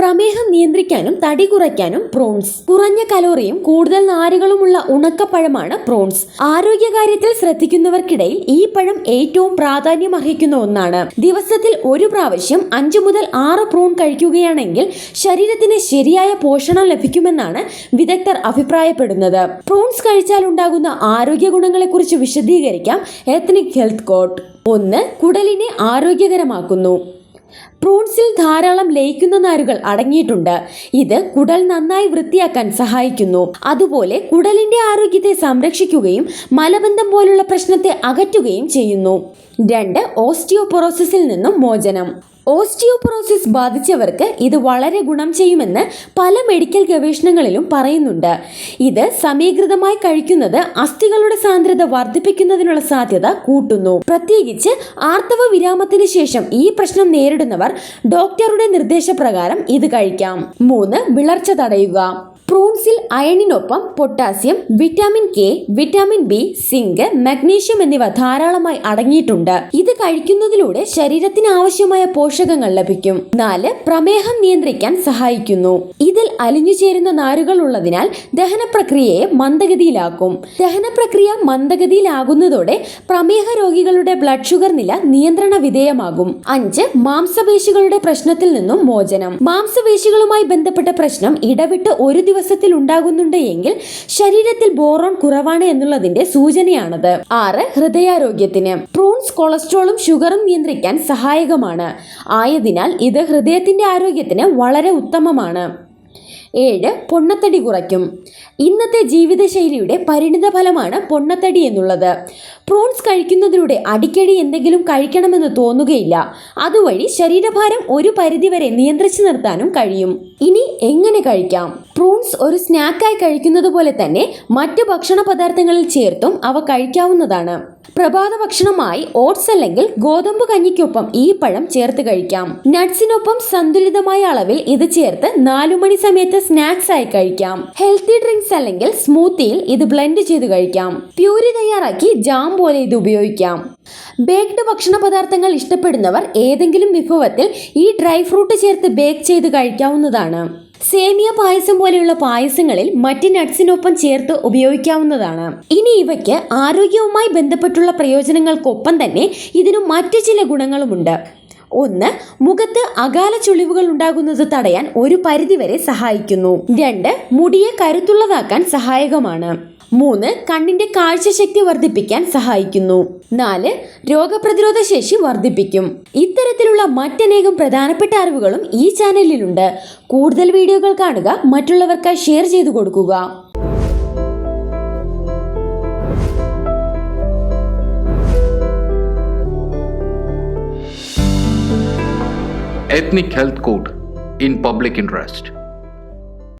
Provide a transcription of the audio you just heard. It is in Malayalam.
പ്രമേഹം നിയന്ത്രിക്കാനും തടി കുറയ്ക്കാനും പ്രോൺസ്. കുറഞ്ഞ കലോറിയും കൂടുതൽ നാരുകളുമുള്ള ഉണക്കപ്പഴമാണ് പ്രോൺസ്. ആരോഗ്യകാര്യത്തിൽ ശ്രദ്ധിക്കുന്നവർക്കിടയിൽ ഈ പഴം ഏറ്റവും പ്രാധാന്യം അർഹിക്കുന്ന ഒന്നാണ്. ദിവസത്തിൽ ഒരു പ്രാവശ്യം അഞ്ചു മുതൽ ആറ് പ്രോൺ കഴിക്കുകയാണെങ്കിൽ ശരീരത്തിന് ശരിയായ പോഷണം ലഭിക്കുമെന്നാണ് വിദഗ്ധർ അഭിപ്രായപ്പെടുന്നത്. പ്രോൺസ് കഴിച്ചാൽ ഉണ്ടാകുന്ന ആരോഗ്യ ഗുണങ്ങളെക്കുറിച്ച് വിശദീകരിക്കാം എത്നിക് ഹെൽത്ത് കോട്ട് ഒന്ന് കുടലിനെ ആരോഗ്യകരമാക്കുന്നു. പ്രൂൺസിൽ ധാരാളം ലയിക്കുന്ന നാരുകൾ അടങ്ങിയിട്ടുണ്ട്. ഇത് കുടൽ നന്നായി വൃത്തിയാക്കാൻ സഹായിക്കുന്നു. അതുപോലെ കുടലിന്റെ ആരോഗ്യത്തെ സംരക്ഷിക്കുകയും മലബന്ധം പോലുള്ള പ്രശ്നത്തെ അകറ്റുകയും ചെയ്യുന്നു. രണ്ട് ഓസ്റ്റിയോപൊറോസിസിൽ നിന്നും മോചനം. ഓസ്റ്റിയോപൊറോസിസ് ബാധിച്ചവർക്ക് ഇത് വളരെ ഗുണം ചെയ്യുമെന്ന് പല മെഡിക്കൽ ഗവേഷണങ്ങളിലും പറയുന്നുണ്ട്. ഇത് സമീകൃതമായി കഴിക്കുന്നത് അസ്ഥികളുടെ സാന്ദ്രത വർദ്ധിപ്പിക്കുന്നതിനുള്ള സാധ്യത കൂട്ടുന്നു. പ്രത്യേകിച്ച് ആർത്തവ വിരാമത്തിന് ശേഷം ഈ പ്രശ്നം നേരിടുന്നവർ ഡോക്ടറുടെ നിർദ്ദേശപ്രകാരം ഇത് കഴിക്കാം. മൂന്ന് വിളർച്ച തടയുക. പ്രൂൺസിൽ അയണിനൊപ്പം potassium vitamin K vitamin B zinc magnesium എന്നിവ ധാരാളമായി അടങ്ങിയിട്ടുണ്ട്. ഇത് കഴിക്കുന്നതിലൂടെ ശരീരത്തിന് ആവശ്യമായ പോഷകങ്ങൾ ലഭിക്കും. നാല് പ്രമേഹം നിയന്ത്രിക്കാൻ സഹായിക്കുന്നു. ഇതിൽ അലിഞ്ഞു ചേരുന്ന നാരുകൾ ഉള്ളതിനാൽ ദഹന പ്രക്രിയയെ മന്ദഗതിയിലാക്കും. ദഹന പ്രക്രിയ മന്ദഗതിയിലാകുന്നതോടെ പ്രമേഹ രോഗികളുടെ ബ്ലഡ് ഷുഗർ നില നിയന്ത്രണ വിധേയമാകും. അഞ്ച് മാംസപേശികളുടെ പ്രശ്നത്തിൽ നിന്നും മോചനം. മാംസപേശികളുമായി ബന്ധപ്പെട്ട പ്രശ്നം ഇടവിട്ട് ഒരു ദിവസത്തിൽ ഉണ്ടാകുന്നുണ്ട് എങ്കിൽ ശരീരത്തിൽ ബോറോൺ കുറവാണ് എന്നുള്ളതിന്റെ സൂചനയാണത്. ആറ് ഹൃദയാരോഗ്യത്തിന്. പ്രൂൺസ് കൊളസ്ട്രോളും ഷുഗറും നിയന്ത്രിക്കാൻ സഹായകമാണ്. ആയതിനാൽ ഇത് ഹൃദയത്തിന്റെ ആരോഗ്യത്തിന് വളരെ ഉത്തമമാണ്. ഏഴ് പൊണ്ണത്തടി കുറയ്ക്കും. ഇന്നത്തെ ജീവിതശൈലിയുടെ പരിണിത ഫലമാണ് പൊണ്ണത്തടി എന്നുള്ളത്. പ്രോൺസ് കഴിക്കുന്നതിലൂടെ അടിക്കടി എന്തെങ്കിലും കഴിക്കണമെന്ന് തോന്നുകയില്ല. അതുവഴി ശരീരഭാരം ഒരു പരിധിവരെ നിയന്ത്രിച്ചു നിർത്താനും കഴിയും. ഇനി എങ്ങനെ കഴിക്കാം? പ്രോൺസ് ഒരു സ്നാക്കായി കഴിക്കുന്നത് പോലെ തന്നെ മറ്റു ഭക്ഷണ പദാർത്ഥങ്ങളിൽ ചേർത്തും അവ കഴിക്കാവുന്നതാണ്. പ്രഭാത ഭക്ഷണമായി ഓട്സ് അല്ലെങ്കിൽ ഗോതമ്പ് കഞ്ഞിക്കൊപ്പം ഈ പഴം ചേർത്ത് കഴിക്കാം. നട്ട്സിനൊപ്പം സന്തുലിതമായ അളവിൽ ഇത് ചേർത്ത് നാലു മണി സമയത്ത് സ്നാക്സ് ആയി കഴിക്കാം. ഹെൽത്തി ഡ്രിങ്ക്സ് അല്ലെങ്കിൽ സ്മൂത്തിയിൽ ഇത് ബ്ലെൻഡ് ചെയ്ത് കഴിക്കാം. പ്യൂരി തയ്യാറാക്കി ജാം പോലെ ഇത് ഉപയോഗിക്കാം. ബേക്ക്ഡ് ഭക്ഷണ പദാർത്ഥങ്ങൾ ഇഷ്ടപ്പെടുന്നവർ ഏതെങ്കിലും വിഭവത്തിൽ ഈ ഡ്രൈ ഫ്രൂട്ട് ചേർത്ത് ബേക്ക് ചെയ്ത് കഴിക്കാവുന്നതാണ്. സേമിയ പായസം പോലെയുള്ള പായസങ്ങളിൽ മറ്റ് നട്ട്സിനൊപ്പം ചേർത്ത് ഉപയോഗിക്കാവുന്നതാണ്. ഇനി ഇവയ്ക്ക് ആരോഗ്യവുമായി ബന്ധപ്പെട്ടുള്ള പ്രയോജനങ്ങൾക്കൊപ്പം തന്നെ ഇതിനു മറ്റു ചില ഗുണങ്ങളുമുണ്ട്. ഒന്ന് മുഖത്ത് അകാല ചുളിവുകൾ ഉണ്ടാകുന്നത് തടയാൻ ഒരു പരിധിവരെ സഹായിക്കുന്നു. രണ്ട് മുടിയെ കരുത്തുള്ളതാക്കാൻ സഹായകമാണ്. മൂന്ന് കണ്ണിന്റെ കാഴ്ചശക്തി വർദ്ധിപ്പിക്കാൻ സഹായിക്കുന്നു. നാല് രോഗപ്രതിരോധ ശേഷി വർദ്ധിപ്പിക്കും. ഇത്തരത്തിലുള്ള മറ്റനേകം പ്രധാനപ്പെട്ട അറിവുകളും ഈ ചാനലിലുണ്ട്. കൂടുതൽ വീഡിയോകൾ കാണുക മറ്റുള്ളവർക്ക് ഷെയർ ചെയ്തു കൊടുക്കുക. Ethnic Health Code in Public Interest.